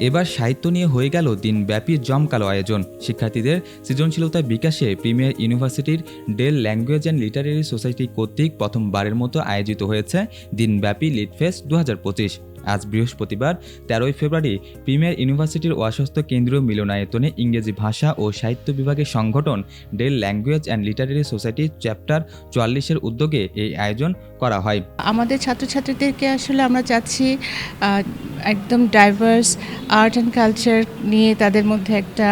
এবার সাহিত্য নিয়ে হয়ে গেল দিনব্যাপী জমকালো আয়োজন। শিক্ষার্থীদের সৃজনশীলতা বিকাশে প্রিমিয়ার ইউনিভার্সিটির DEL language and literary society কর্তৃক প্রথমবারের মতো আয়োজিত হয়েছে দিনব্যাপী লিডফেস দু হাজার দু আজ বৃহস্পতিবার, তেরোই ফেব্রুয়ারি, প্রিমিয়ার ইউনিভার্সিটির ওয়াসস্ত কেন্দ্রীয় মিলনায়তনে ইংরেজি ভাষা ও সাহিত্য বিভাগের সংগঠন DEL language and literary society chapter চুয়াল্লিশের উদ্যোগে এই আয়োজন করা হয়। আমাদের ছাত্রছাত্রীদেরকে আসলে আমরা চাচ্ছি একদম ডাইভার্স আর্ট অ্যান্ড কালচার নিয়ে তাদের মধ্যে একটা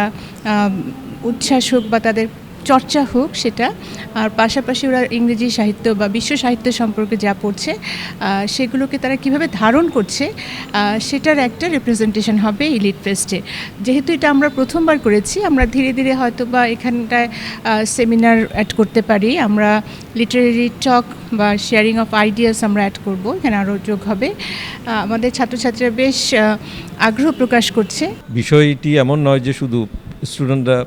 উচ্ছ্বাস হোক বা তাদের চর্চা হোক সেটা। আর পাশাপাশি ওরা ইংরেজি সাহিত্য বা বিশ্ব সাহিত্য সম্পর্কে যা পড়ছে সেগুলোকে তারা কীভাবে ধারণ করছে সেটার একটা রিপ্রেজেন্টেশন হবে এই ফেস্টে যেহেতু এটা আমরা প্রথমবার করেছি, আমরা ধীরে ধীরে হয়তো বা এখানটায় সেমিনার অ্যাড করতে পারি। আমরা লিটারেরি টক বা শেয়ারিং অফ আইডিয়াস আমরা অ্যাড করব, এখানে আরও যোগ হবে। আমাদের ছাত্রছাত্রীরা বেশ আগ্রহ প্রকাশ করছে। বিষয়টি এমন নয় যে শুধু স্টুডেন্টরা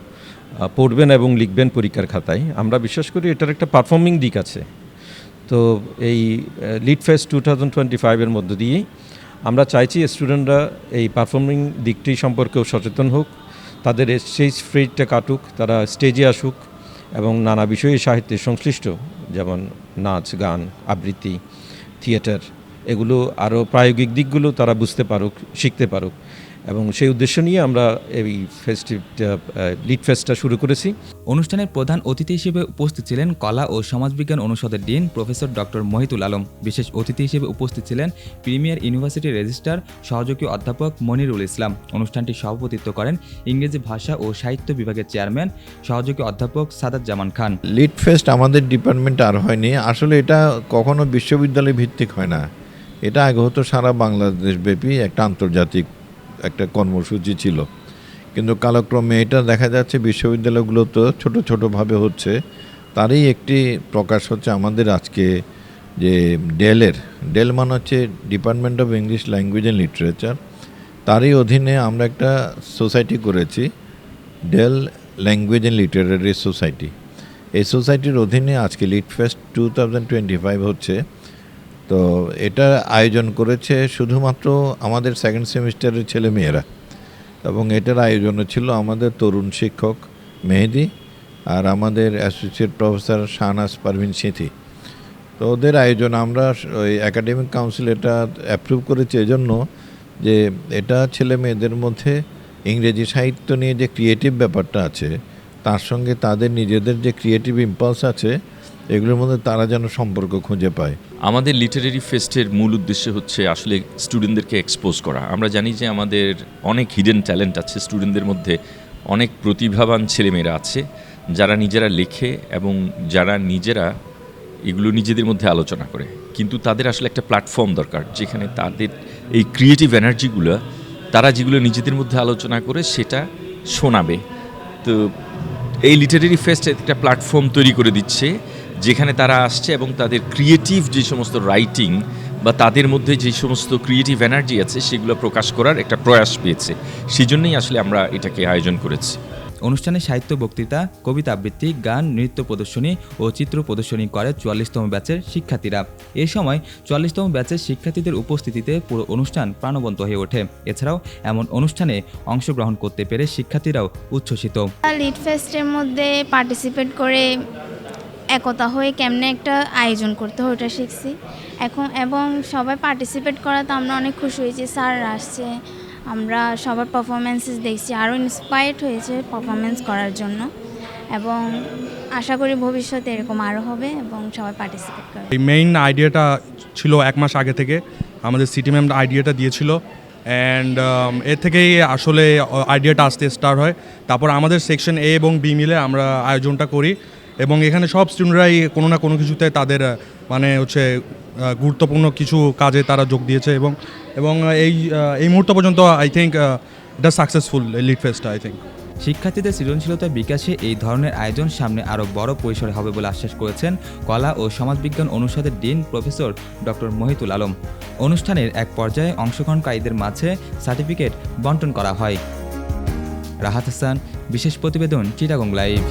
পড়বেন এবং লিখবেন পরীক্ষার খাতায়। আমরা বিশ্বাস করি এটার একটা পারফর্মিং দিক আছে। তো এই lead fest two thousand twenty ফাইভের মধ্য দিয়েই আমরা চাইছি স্টুডেন্টরা এই পারফর্মিং দিকটি সম্পর্কেও সচেতন হোক, তাদের স্টেজ ফ্রিটা কাটুক, তারা স্টেজে আসুক এবং নানা বিষয়ে সাহিত্যে সংশ্লিষ্ট, যেমন নাচ, গান, আবৃত্তি থিয়েটার এগুলো আরও প্রায়োগিক দিকগুলো তারা বুঝতে পারুক, শিখতে পারুক। এবং সেই উদ্দেশ্য নিয়ে আমরা এই ফেস্টিভটা লিড ফেস্টটা শুরু করেছি। অনুষ্ঠানের প্রধান অতিথি হিসেবে উপস্থিত ছিলেন কলা ও সমাজবিজ্ঞান অনুষদের dean professor doctor Mohitul Alam. বিশেষ অতিথি হিসেবে উপস্থিত ছিলেন প্রিমিয়ার ইউনিভার্সিটি রেজিস্ট্রার সহযোগী অধ্যাপক মনিরুল ইসলাম। অনুষ্ঠানটি সভাপতিত্ব করেন ইংরেজি ভাষা ও সাহিত্য বিভাগের চেয়ারম্যান সহযোগী অধ্যাপক সাদাত জামান খান। লিড ফেস্ট আমাদের ডিপার্টমেন্টে আর হয়নি। আসলে এটা কখনো বিশ্ববিদ্যালয় ভিত্তিক হয় না। এটা আগে হতো সারা বাংলাদেশ ব্যাপী একটা আন্তর্জাতিক একটা কর্মসূচি ছিল। কিন্তু কালক্রমে এটা দেখা যাচ্ছে বিশ্ববিদ্যালয়গুলোতে ছোট ছোটোভাবে হচ্ছে। তারই একটি প্রকাশ হচ্ছে আমাদের আজকে যে ডেলের, ডেল মানে হচ্ছে department of English language and literature তারই অধীনে আমরা একটা সোসাইটি করেছি, DEL language and literary society এই সোসাইটির অধীনে আজকে lead fest two thousand twenty five হচ্ছে। তো এটা আয়োজন করেছে শুধুমাত্র আমাদের সেকেন্ড সেমিস্টারের ছেলে মেয়েরা এবং এটার আয়োজনে ছিল আমাদের তরুণ শিক্ষক মেহেদি আর আমাদের অ্যাসোসিয়েট প্রফেসর শাহনাজ পারভিন সিথি। তো ওদের আয়োজন আমরা ওই একাডেমিক কাউন্সিল এটা অ্যাপ্রুভ করেছে এজন্য যে এটা ছেলে মেয়েদের মধ্যে ইংরেজি সাহিত্য নিয়ে যে ক্রিয়েটিভ ব্যাপারটা আছে, তার সঙ্গে তাদের নিজেদের যে ক্রিয়েটিভ ইম্পালস আছে এগুলোর মধ্যে তারা যেন সম্পর্ক খুঁজে পায়। আমাদের লিটারেরি ফেস্টের মূল উদ্দেশ্য হচ্ছে আসলে স্টুডেন্টদেরকে এক্সপোজ করা। আমরা জানি যে আমাদের অনেক হিডেন ট্যালেন্ট আছে স্টুডেন্টদের মধ্যে অনেক প্রতিভাবান ছেলেমেয়েরা আছে, যারা নিজেরা লেখে এবং যারা নিজেরা এগুলো নিজেদের মধ্যে আলোচনা করে। কিন্তু তাদের আসলে একটা প্ল্যাটফর্ম দরকার, যেখানে তাদের এই ক্রিয়েটিভ এনার্জিগুলো তারা যেগুলো নিজেদের মধ্যে আলোচনা করে সেটা শোনাবে। তো এই লিটারেরি ফেস্ট একটা প্ল্যাটফর্ম তৈরি করে দিচ্ছে। যেখানে তারা আসছে এবং তাদের ক্রিয়েটিভ যে সমস্ত রাইটিং বা তাদের মধ্যে যে সমস্ত ক্রিয়েটিভ এনার্জি আছে সেগুলো প্রকাশ করার একটা প্রয়াস পেয়েছে। সেই জন্যই আসলে আমরা এটাকে আয়োজন করেছি। অনুষ্ঠানে সাহিত্য বক্তৃতা কবিতা আবৃত্তি গান নৃত্য প্রদর্শনী ও চিত্র প্রদর্শনী করে চুয়াল্লিশতম ব্যাচের শিক্ষার্থীরা। এ সময় চুয়াল্লিশতম ব্যাচের শিক্ষার্থীদের উপস্থিতিতে পুরো অনুষ্ঠান প্রাণবন্ত হয়ে ওঠে। এছাড়াও এমন অনুষ্ঠানে অংশগ্রহণ করতে পেরে শিক্ষার্থীরাও উচ্ছ্বসিত। লিড ফেস্টের মধ্যে পার্টিসিপেট করে একতা হয়ে কেমনে একটা আয়োজন করতে হয়, ওটা শিখছি। এখন এবং সবাই পার্টিসিপেট করাতে আমরা অনেক খুশি হয়েছি স্যার আসছে। আমরা সবার পারফরমেন্সেস দেখছি, আরও ইন্সপায়ার্ড হয়েছে পারফরমেন্স করার জন্য। এবং আশা করি ভবিষ্যতে এরকম আরও হবে এবং সবাই পার্টিসিপেট করবে। এই মেইন আইডিয়াটা ছিল এক মাস আগে থেকে। আমাদের সিটি ম্যাম আইডিয়াটা দিয়েছিল। অ্যান্ড এর থেকেই আসলে আইডিয়াটা আসতে স্টার্ট হয়। তারপর আমাদের সেকশন এ এবং বি মিলে আমরা আয়োজনটা করি। এবং এখানে সব স্টুডেন্টরাই কোনো না কোনো কিছুতে তাদের মানে হচ্ছে গুরুত্বপূর্ণ কিছু কাজে তারা যোগ দিয়েছে এবং এবং এই এই মুহূর্ত পর্যন্ত আই থিঙ্ক এটা সাকসেসফুল লিড ফেস্টটা আই থিঙ্ক শিক্ষার্থীদের সৃজনশীলতা বিকাশে এই ধরনের আয়োজন সামনে আরও বড় পরিসরে হবে বলে আশ্বাস করেছেন কলা ও সমাজবিজ্ঞান অনুষদের dean professor doctor Mohitul Alam. অনুষ্ঠানের এক পর্যায়ে অংশগ্রহণকারীদের মাঝে সার্টিফিকেট বন্টন করা হয়। রাহাত হাসান, বিশেষ প্রতিবেদন, চিটাগং লাইভ